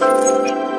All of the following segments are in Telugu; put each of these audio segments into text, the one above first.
Música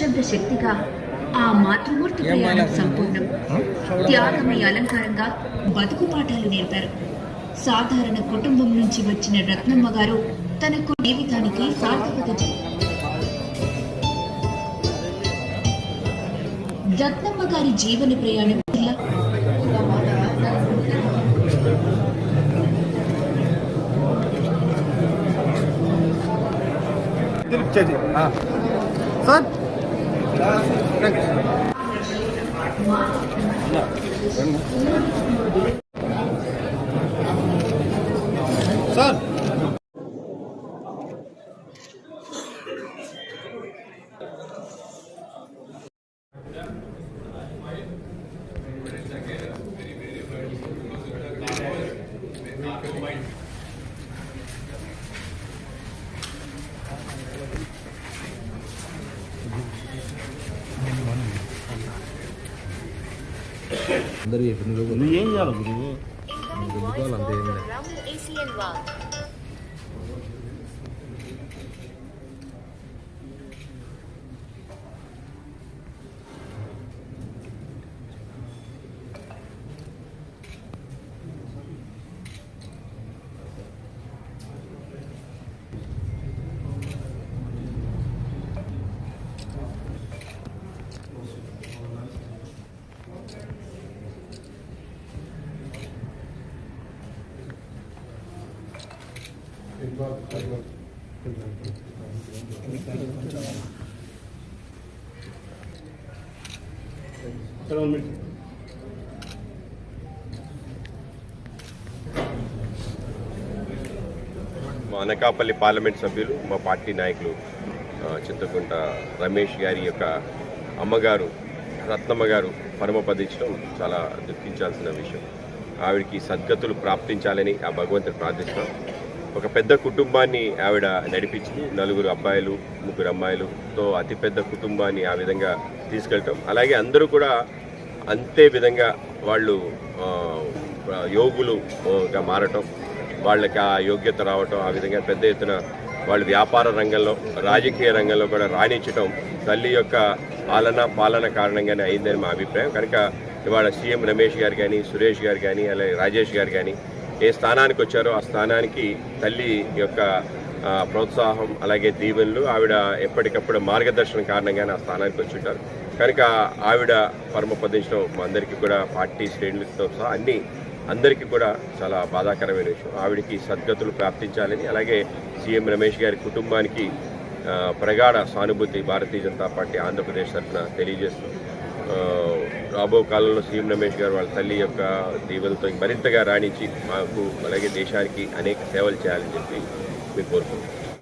నిశ్శబ్ద శక్తిగా ఆ మాతృమూర్తి ప్రయాణం సంపూర్ణం. త్యాగమే అలంకారంగా బతుకు పాఠాలు నేర్పారు. సాధారణ కుటుంబం నుంచి వచ్చిన రత్నమ్మ గారు తనకు జీవితానికి సార్థకత రత్నమ్మ గారి జీవన ప్రయాణం ఇలా. చేసి సార్ సార్ అందరూ చెప్పిన నువ్వు ఏం చేయాలి గురువు? గుద్దుకోవాలి అంతే మా అనకాపల్లి పార్లమెంట్ సభ్యులు మా పార్టీ నాయకులు చింతకుంట రమేష్ గారి యొక్క అమ్మగారు రత్నమ్మ గారు పరమపదించడం చాలా దుఃఖించాల్సిన విషయం. ఆవిడకి సద్గతులు ప్రాప్తించాలని ఆ భగవంతుడు ప్రార్థిస్తున్నాం ఒక పెద్ద కుటుంబాన్ని ఆవిడ నడిపించింది. నలుగురు అబ్బాయిలు ముగ్గురు అమ్మాయిలుతో అతిపెద్ద కుటుంబాన్ని ఆ విధంగా తీసుకెళ్ళటం. అలాగే అందరూ కూడా అంతే విధంగా వాళ్ళు యోగులుగా మారటం వాళ్ళకి ఆ యోగ్యత రావటం ఆ విధంగా పెద్ద ఎత్తున వాళ్ళు వ్యాపార రంగంలో రాజకీయ రంగంలో కూడా రాణించటం తల్లి యొక్క పాలన పాలన కారణంగానే అయిందని మా అభిప్రాయం. కనుక ఇవాళ సీఎం రమేష్ గారు కానీ సురేష్ గారు కానీ అలాగే రాజేష్ గారు కానీ ఏ స్థానానికి వచ్చారో ఆ స్థానానికి తల్లి యొక్క ప్రోత్సాహం అలాగే దీవెనలు ఆవిడ ఎప్పటికప్పుడు మార్గదర్శనం కారణంగానే ఆ స్థానానికి వచ్చి ఉంటారు. కనుక ఆవిడ పరమపదించడం మా అందరికీ కూడా పార్టీ శ్రేణులతో సహా అన్ని అందరికీ కూడా చాలా బాధాకరమైన విషయం. ఆవిడకి సద్గతులు ప్రాప్తించాలని అలాగే సీఎం రమేష్ గారి కుటుంబానికి ప్రగాఢ సానుభూతి భారతీయ జనతా పార్టీ ఆంధ్రప్రదేశ్ తరఫున తెలియజేస్తూ రాబో కాలంలో సీఎం రమేష్ గారు వాళ్ళ తల్లి యొక్క దీవెలతో మరింతగా రాణించి మాకు అలాగే దేశానికి అనేక సేవలు చేయాలని చెప్పి మేము కోరుకుంటున్నాం.